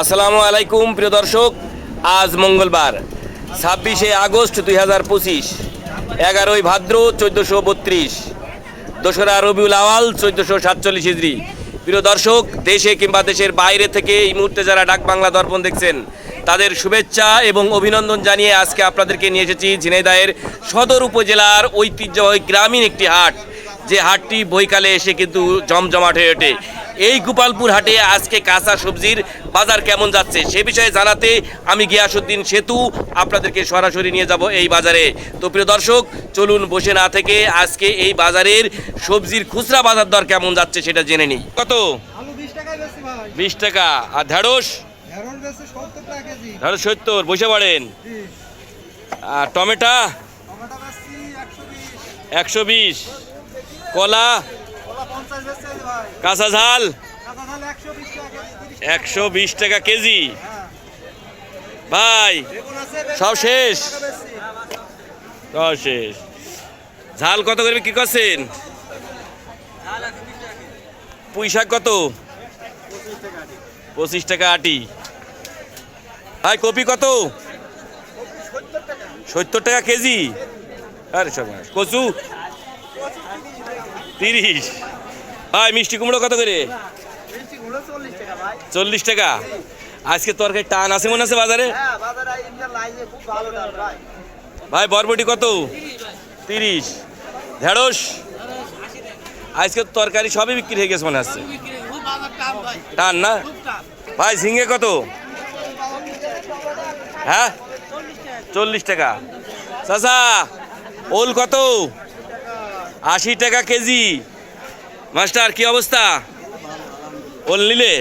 আসসালামু আলাইকুম, প্রিয় দর্শক। আজ মঙ্গলবার, ছাব্বিশে আগস্ট দুই হাজার পঁচিশ, এগারোই ভাদ্র চোদ্দোশো বত্রিশ, দোসরা রবিউল আওয়াল চোদ্দোশো সাতচল্লিশ হিজড়ি প্রিয় দর্শক, দেশে কিংবা দেশের বাইরে থেকে এই মুহূর্তে যারা ডাক বাংলা দর্পণ দেখছেন, তাদের শুভেচ্ছা এবং অভিনন্দন জানিয়ে আজকে আপনাদেরকে নিয়ে এসেছি ঝিনাইদহের সদর উপজেলার ঐতিহ্যবাহী গ্রামীণ একটি হাট। যে হাটটি বৈকালে এসে কিন্তু জমজমাট হয়ে ওঠে। এই গোপালপুর হাটে আজকে কাঁচা সবজির বাজার কেমন যাচ্ছে সে বিষয়ে জানাতে আমি গিয়াসুদ্দিন সেতু আপনাদেরকে সরাসরি নিয়ে যাব এই বাজারে। তো প্রিয় দর্শক চলুন বসে না থেকে আজকে এই বাজারের সবজির খুচরা বাজার দর কেমন যাচ্ছে সেটা জেনে নিই। কত? বিশ টাকা। আর ঢেঁড়স? ঢেঁড়স সত্তর বসে পড়েন। আর টমেটা? একশো বিশ। কলা ওলা পঞ্চাশ বেশি ভাই কাঁচা ঝাল একশো বিশ টাকা কেজি ভাই সব শেষ? সব শেষ। ঝাল কত করবে কি করছেন? পুঁই শাক কত? পঁচিশ টাকা আটি। ভাই কপি কত? সত্তর টাকা। কেজি? আরে সবাই কচু? তিরিশ। ভাই, মিষ্টি কুমড়ো কত করে? চল্লিশ টাকা। আজকে তরকারি টান আছে মনে আছে বাজারে? ভাই, বরবটি কত? তিরিশ। ঢেঁড়স? আজকে তরকারি সবই বিক্রি হয়ে গেছে মনে হচ্ছে টান না? ভাই, ঝিঙে কত? হ্যাঁ? চল্লিশ টাকা। চাচা, ওল কত? আশি টাকা কেজি। মাস্টার কি অবস্থা? ওল নিলে?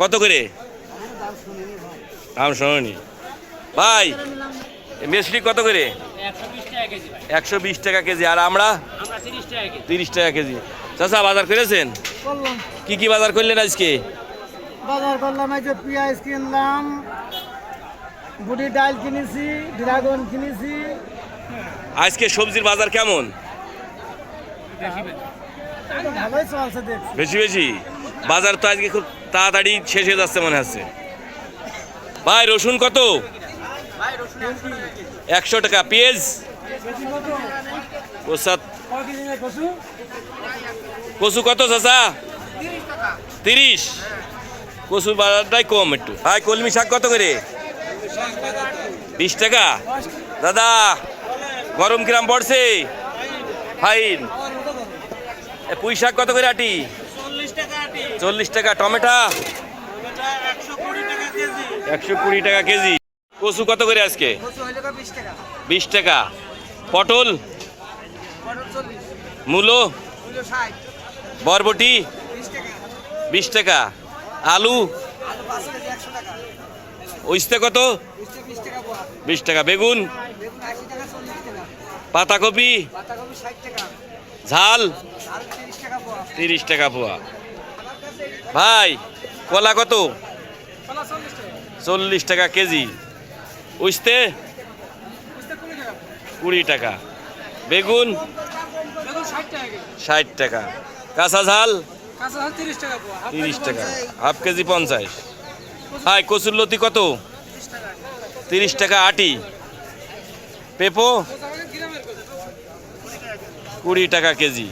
কত করে? দাম শোনি ভাই মেসলি কত করে? একশো বিশ টাকা কেজি। আর আমরা? তিরিশ টাকা কেজি। চাচা বাজার করেছেন? কি কি বাজার করলেন আজকে? বাজার করলাম এই যে পেঁয়াজ কিনলাম বুড়ি ডাল কিনেছি ড্রাগন কিনেছি। আজকে সবজির বাজার কেমন? বেশি বেশি। বাজার তো আজকে খুব তাড়াতাড়ি শেষ হয়ে যাচ্ছে মনে হচ্ছে। ভাই রসুন কত? একশো টাকা। পেঁয়াজ? কচু কত চাচা? তিরিশ। কচুর বাজারটাই কম একটু। ভাই কলমি শাক কত করে? বিশ টাকা। দাদা গরম কিরাম পড়ছে? ফাইন। পুঁই শাক কত করে আটি? চল্লিশ টাকা টমেটো? একশো কুড়ি টাকা কেজি। কচু কত করে আজকে? বিশ টাকা। পটল? মূলো? বরবটি? বিশ টাকা। আলু? উস্তে কত? বিশ টাকা বেগুন? পাতাকপি? টাকা। ঝাল? তিরিশ টাকা পোয়া। ভাই, কলা কত? চল্লিশ টাকা কেজি। উস্তে? কুড়ি টাকা। বেগুন? ষাট টাকা। কাঁচা ঝাল? তিরিশ টাকা। হাফ কেজি পঞ্চাশ। হাই কচুর লতি কত? তিরিশ টাকা আটি। পেপো? কুড়ি টাকা কেজি।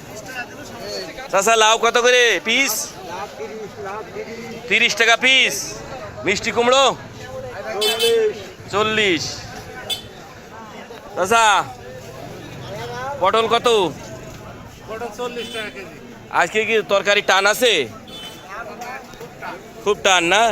চাচা, লাউ কত করে? পিস? তিরিশ টাকা পিস। মিষ্টি কুমড়ো? চল্লিশ। চাচা, পটল কত? আজকে কি তরকারি টান আছে? খুব টান না?